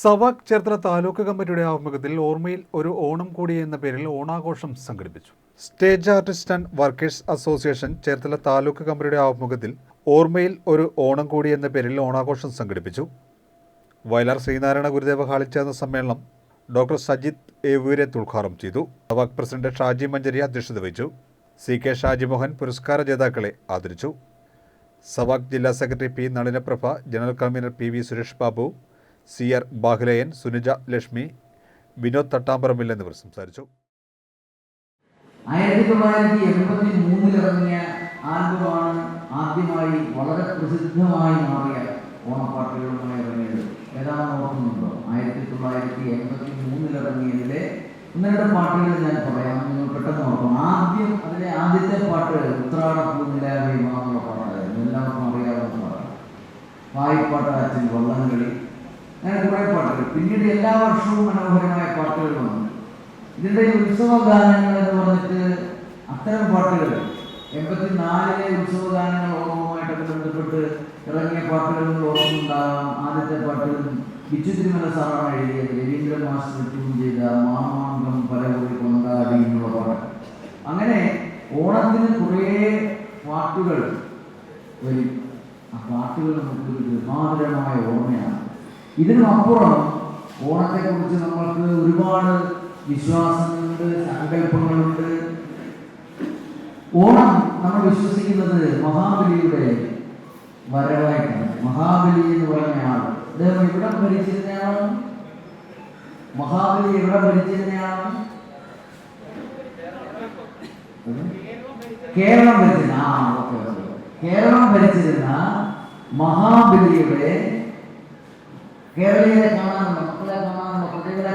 സവാക് ചേർത്തല താലൂക്ക് കമ്മിറ്റിയുടെ ആഭിമുഖ്യത്തിൽ ഓർമ്മയിൽ ഒരു ഓണം കൂടി എന്ന പേരിൽ ഓണാഘോഷം സംഘടിപ്പിച്ചു. Stage artist and workers association Cherthala taluk കമ്മിറ്റിയുടെ ആഭിമുഖ്യത്തിൽ ഓർമ്മയിൽ ഒരു ഓണം കൂടി എന്ന പേരിൽ ഓണാഘോഷം സംഘടിപ്പിച്ചു. വയലാർ ശ്രീനാരായണ ഗുരുദേവ ഹാളിൽ ചേർന്ന സമ്മേളനം ഡോക്ടർ സജിത് എവൂരെ ഉദ്ഘാടനം ചെയ്തു. സവാക് പ്രസിഡന്റ് ഷാജി മഞ്ചരി അധ്യക്ഷത വഹിച്ചു. സി. കെ. ഷാജിമോഹൻ പുരസ്കാര ജേതാക്കളെ ആദരിച്ചു. സവാക് ജില്ലാ secretary P Nalinaprabha general convener P V Suresh Babu C R Bahuleyan Sunija Lakshmi Vinod Thattamparambil എന്നിവർ സംസാരിച്ചു. ആയിരത്തി തൊള്ളായിരത്തി എൺപത്തി മൂന്നിൽ ഇറങ്ങിയ ആൽബമാണ് ആദ്യമായി വളരെ പ്രസിദ്ധമായി മാറിയ ഓണപ്പാട്ടുകളുമായി ഇറങ്ങിയത്. ഏതാണെന്ന് ഓർക്കുന്നുണ്ടോ? ആയിരത്തി തൊള്ളായിരത്തി എൺപത്തി മൂന്നിൽ ഇറങ്ങിയതിലെ പാട്ടുകൾ ഞാൻ പറയാം. നിങ്ങൾ പെട്ടെന്ന് ഓർക്കും. ആദ്യം അതിലെ ആദ്യത്തെ പാട്ട് ഉത്രാട എന്നുള്ള പാട്ടായിരുന്നു എല്ലാവർക്കും അറിയാവുന്ന പാട്ടാണ് വായ്പാട്ടാച്ചിൽ വള്ളംകളി. അങ്ങനെ കുറേ പാട്ടുകൾ പിന്നീട് എല്ലാ വർഷവും മനോഹരമായ പാട്ടുകൾ വന്നു. ഇതിന്റെ ഉത്സവ ഗാനങ്ങൾ എന്ന് പറഞ്ഞിട്ട് അത്തരം പാട്ടുകൾ എൺപത്തിനാലിലെ ഉത്സവ ഗാനങ്ങൾ ഓർമ്മയുമായിട്ടൊക്കെ ബന്ധപ്പെട്ട് ഇറങ്ങിയ പാട്ടുകളും ഓർമ്മയുണ്ടാകാം. ആദ്യത്തെ പാട്ടുകളും ബിച്ചു സാറാണ് എഴുതിയത്. രവീന്ദ്ര മാസ്റ്റർ ട്യൂൺ ചെയ്ത മാമാങ്കം പലകുറി കൊണ്ടാടി എന്നുള്ള പാട്ട്. അങ്ങനെ ഓണത്തിന് കുറേ പാട്ടുകൾ വരും. ആ പാട്ടുകൾ നമുക്കൊരു നിർമാതരമായ ഓർമ്മയാണ് ഇതിനും ഓണത്തെ ഓണത്തെക്കുറിച്ച് നമ്മൾക്ക് ഒരുപാട് വിശ്വാസങ്ങളുണ്ട് സങ്കല്പങ്ങളുണ്ട്. ഓണം നമ്മൾ വിശ്വസിക്കുന്നത് മഹാബലിയുടെ വരവായിട്ടാണ്. മഹാബലി എന്ന് പറഞ്ഞ അദ്ദേഹം ഇവിടെ ഭരിച്ചിരുന്നയാളാണ്? മഹാബലി എവിടെ ഭരിച്ചിരുന്നയാളാണ്? കേരളം ഭരിച്ചിരുന്ന കേരളം ഭരിച്ചിരുന്ന ഓക്കെ கேரளீயரை காணா நம்ம மக்களை காணா நம்ம குழந்தைகளை